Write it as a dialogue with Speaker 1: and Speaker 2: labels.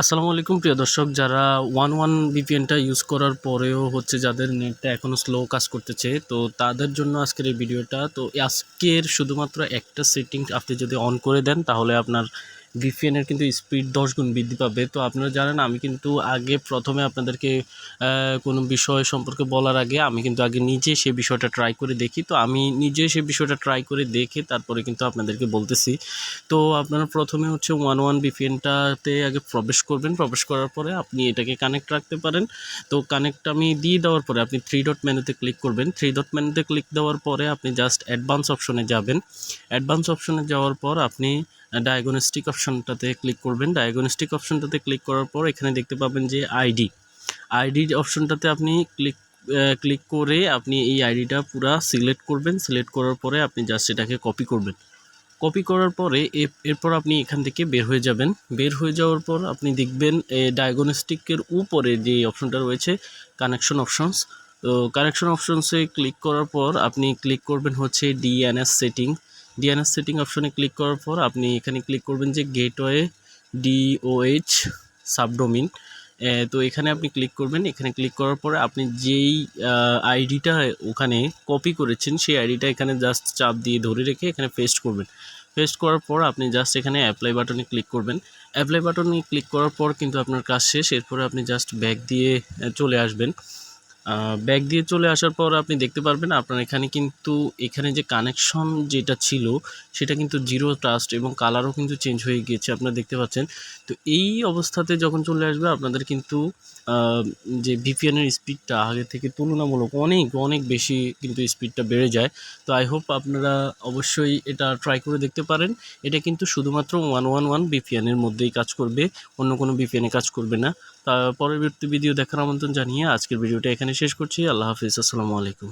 Speaker 1: আসসালামু আলাইকুম, প্রিয় দর্শক। যারা ওয়ান ওয়ান বিপিএনটা ইউজ করার পরেও হচ্ছে যাদের নেটটা এখনও স্লো কাজ করতেছে, তো তাদের জন্য আজকের এই ভিডিওটা তো আজকের শুধুমাত্র একটা সেটিং আপনি যদি অন করে দেন, তাহলে আপনার ভিপিএনের কিন্তু স্পিড দশ গুণ বৃদ্ধি পাবে। তো আপনারা জানেন, আমি কিন্তু আগে প্রথমে আপনাদেরকে কোনো বিষয় সম্পর্কে বলার আগে আমি কিন্তু আগে নিজে সেই বিষয়টা ট্রাই করে দেখি। তো আমি নিজে সেই বিষয়টা ট্রাই করে দেখে তারপরে কিন্তু আপনাদেরকে বলতেছি। তো আপনারা প্রথমে হচ্ছে ওয়ান ওয়ান বিপিএনটাতে আগে প্রবেশ করবেন। প্রবেশ করার পরে আপনি এটাকে কানেক্ট রাখতে পারেন। তো কানেক্ট আমি দিয়ে দেওয়ার পরে আপনি থ্রি ডট মেনুতে ক্লিক করবেন। থ্রি ডট মেনুতে ক্লিক দেওয়ার পরে আপনি জাস্ট অ্যাডভান্স অপশনে যাবেন। অ্যাডভান্স অপশনে যাওয়ার পর আপনি ডায়াগনস্টিক অপশনটাতে ক্লিক করবেন। ডায়াগনস্টিক অপশনটাতে ক্লিক করার পর এখানে দেখতে পাবেন যে আইডি আইডি অপশনটাতে আপনি ক্লিক ক্লিক করে আপনি এই আইডিটা পুরা সিলেক্ট করবেন। সিলেক্ট করার পরে আপনি জাস্ট এটাকে কপি করবেন। কপি করার পরে এরপর আপনি এখান থেকে বের হয়ে যাবেন। বের হয়ে যাওয়ার পর আপনি দেখবেন ডায়াগনস্টিকের উপরে যে অপশনটা রয়েছে কানেকশন অপশনস তো কানেকশন অপশনসে ক্লিক করার পর আপনি ক্লিক করবেন হচ্ছে ডিএনএস সেটিং ডিএনএস সেটিং অপশনে ক্লিক করার পর আপনি এখানে ক্লিক করবেন যে গেটওয়ে ডিওএইচ সাবডোমিন তো এখানে আপনি ক্লিক করবেন। এখানে ক্লিক করার পরে আপনি যেই আইডিটা ওখানে কপি করেছেন, সেই আইডিটা এখানে জাস্ট চাপ দিয়ে ধরে রেখে এখানে পেস্ট করবেন। পেস্ট করার পর আপনি জাস্ট এখানে অ্যাপ্লাই বাটনে ক্লিক করবেন। অ্যাপ্লাই বাটনে ক্লিক করার পর কিন্তু আপনার কাজ শেষ। এরপরে আপনি জাস্ট ব্যাক দিয়ে চলে আসবেন। ব্যাক দিয়ে চলে আসার পর আপনি দেখতে পারবেন আপনার এখানে কিন্তু এখানে যে কানেকশন যেটা ছিল, সেটা কিন্তু জিরো ট্রাস্ট এবং কালারও কিন্তু চেঞ্জ হয়ে গিয়েছে, আপনারা দেখতে পাচ্ছেন। তো এই অবস্থাতে যখন চলে আসবে, আপনাদের কিন্তু যে ভিপিএনের স্পিডটা আগে থেকে তুলনামূলক অনেক অনেক বেশি কিন্তু স্পিডটা বেড়ে যায়। তো আই হোপ আপনারা অবশ্যই এটা ট্রাই করে দেখতে পারেন। এটা কিন্তু শুধুমাত্র ওয়ান ওয়ান ওয়ান বিপিএনের মধ্যেই কাজ করবে, অন্য কোনো বিপিএনে কাজ করবে না। পরবর্তী ভিডিও দেখার আমন্ত্রণ জানিয়ে আজকের ভিডিওটা এখানে শেষ করছি। আল্লাহ হাফিজ। আসসালামু আলাইকুম।